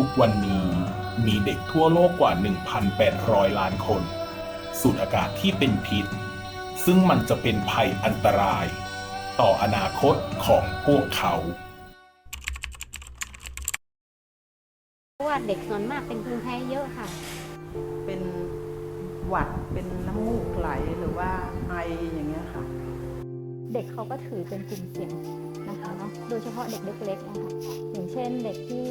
ทุกวันนี้มีเด็กทั่วโลกกว่า 1,800 ล้านคน สูดอากาศที่เป็นพิษ ซึ่งมันจะเป็นภัยอันตราย ต่ออนาคตของพวกเขา เพราะว่าเด็กส่วนมากเป็นภูมิแพ้เยอะค่ะ เป็นหวัดเป็นน้ำมูกไหลหรือว่าไออย่างเงี้ยค่ะ เด็กเขาก็ถือเป็นกลุ่มเสี่ยง นะคะเนาะโดยเฉพาะเด็กเล็กๆนะคะอย่างเช่นเด็กที่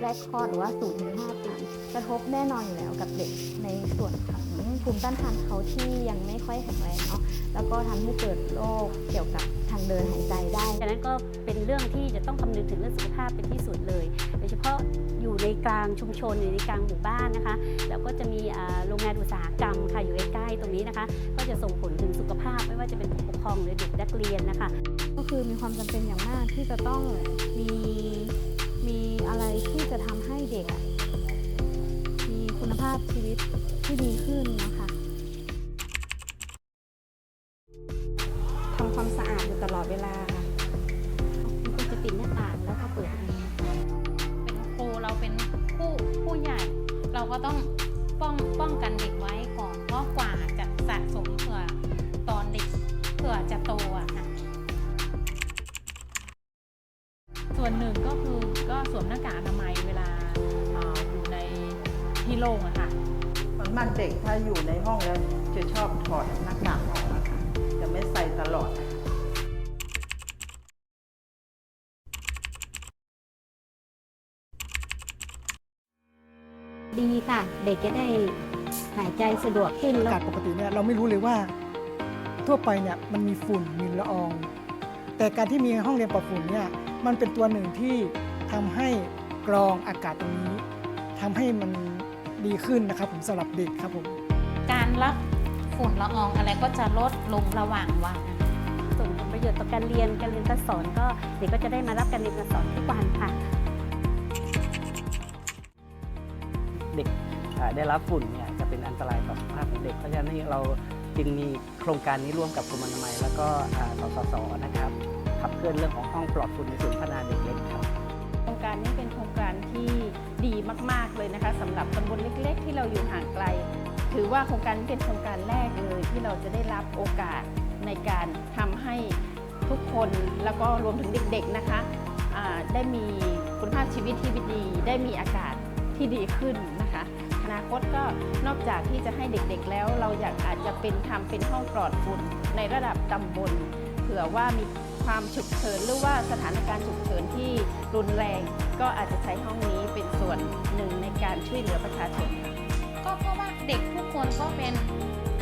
แรกคลอดหรือว่า0ถึง5ปีกระทบแน่นอนอยู่แล้วกับเด็กในส่วนของภูมิต้านทานเขาที่ยังไม่ค่อยแข็งแรงเนาะแล้วก็ทำให้เกิดโรคเกี่ยวกับทางเดินหายใจได้ฉะนั้นก็เป็นเรื่องที่จะต้องคำนึงถึงเรื่องสุขภาพเป็นที่สุดเลย โดยเฉพาะอยู่ในกลางชุมชนอยู่ในกลางหมู่บ้านนะคะ แล้วก็จะมีโรงงานอุตสาหกรรมค่ะอยู่ใกล้ๆตรงนี้นะคะ ก็จะส่งผลถึงสุขภาพไม่ว่าจะเป็นผู้ปกครองหรือเด็กนักเรียนนะคะ คือมีความจำเป็นอย่างมากที่จะต้องมีมีอะไรที่จะทำให้เด็ก มีคุณภาพชีวิตที่ดีขึ้นนะคะทำความสะอาดอยู่ตลอดเวลาค่ะมันก็จะปิดหน้าต่างแล้วก็เปิดเป็นครูเราเป็นผู้ผู้ใหญ่ เราก็ต้องป้องป้องกัน ส่วนหนึ่งก็คือก็สวมหน้ากากอนามัยเวลาเอ่ออยู่ในที่โล่งอะค่ะมันมากเด็กถ้าอยู่ในห้องแล้วจะชอบถอดหน้ากากออกนะคะจะไม่ใส่ตลอด ดีค่ะ เด็กจะได้หายใจสะดวกขึ้นอาแล้ว กาศปกติเนี่ยเราไม่รู้เลยว่าทั่วไปเนี่ยมันมีฝุ่นมีละออง แต่การที่มีห้องเรียนปลอดฝุ่นเนี่ย มันเป็นตัวหนึ่งที่ทำให้กรองอากาศตรงนี้ทำให้มันดีขึ้นนะครับผมสำหรับเด็กครับผมการรับฝุ่นละอองอะไรก็จะลดลงระหว่างวันนะคะส่งผลประโยชน์ต่อการเรียนการเรียนการสอนก็เด็กก็จะได้มารับการเรียนการสอนทุกวันค่ะ เด็กอ่าได้รับฝุ่นเนี่ยจะเป็นอันตรายต่อสุขภาพของเด็ก เพราะฉะนั้นนี่เราจึงมีโครงการนี้ร่วมกับกรมอนามัย แล้วก็อ่าสสสนะครับ ขับเคลื่อนเรื่องของห้องปลอดฝุ่นในศูนย์พัฒนาเด็กเล็กครับโครงการนี้เป็นโครงการที่ดีมาก ๆ เลยนะคะสำหรับตำบลเล็ก ๆ ที่เราอยู่ห่างไกล ถือว่าโครงการนี้เป็นโครงการแรกเลย ที่เราจะได้รับโอกาสในการทำให้ทุกคนแล้วก็รวมถึงเด็ก ๆ นะคะได้มีคุณภาพชีวิตที่ดี ได้มีอากาศที่ดีขึ้นนะคะอนาคตก็นอกจากที่จะให้เด็กๆแล้ว เราอยากอาจจะเป็นทำเป็นห้องปลอดฝุ่นในระดับตำบล ผื่อว่ามีความฉุกเฉินหรือว่าสถานการณ์ฉุกเฉินที่รุนแรง ก็อาจจะใช้ห้องนี้เป็นส่วนหนึ่งในการช่วยเหลือประชาชนค่ะก็เพราะว่าเด็กทุกคนก็เป็น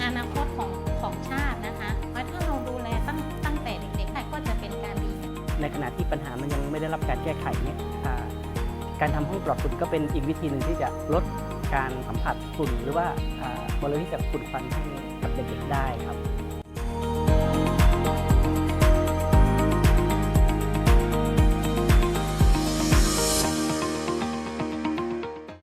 อนาคตของของชาตินะคะว่าถ้าเราดูแลตั้งตั้งแต่เด็กๆก็จะเป็นการดี ในขณะที่ปัญหามันยังไม่ได้รับการแก้ไขเนี่ยอ่าการทำห้องปลอดฝุ่นก็เป็นอีกวิธีหนึ่งที่จะลดการสัมผัสฝุ่นหรือว่าอ่ามลพิษจากฝุ่นควันให้กับเด็กๆได้ครับ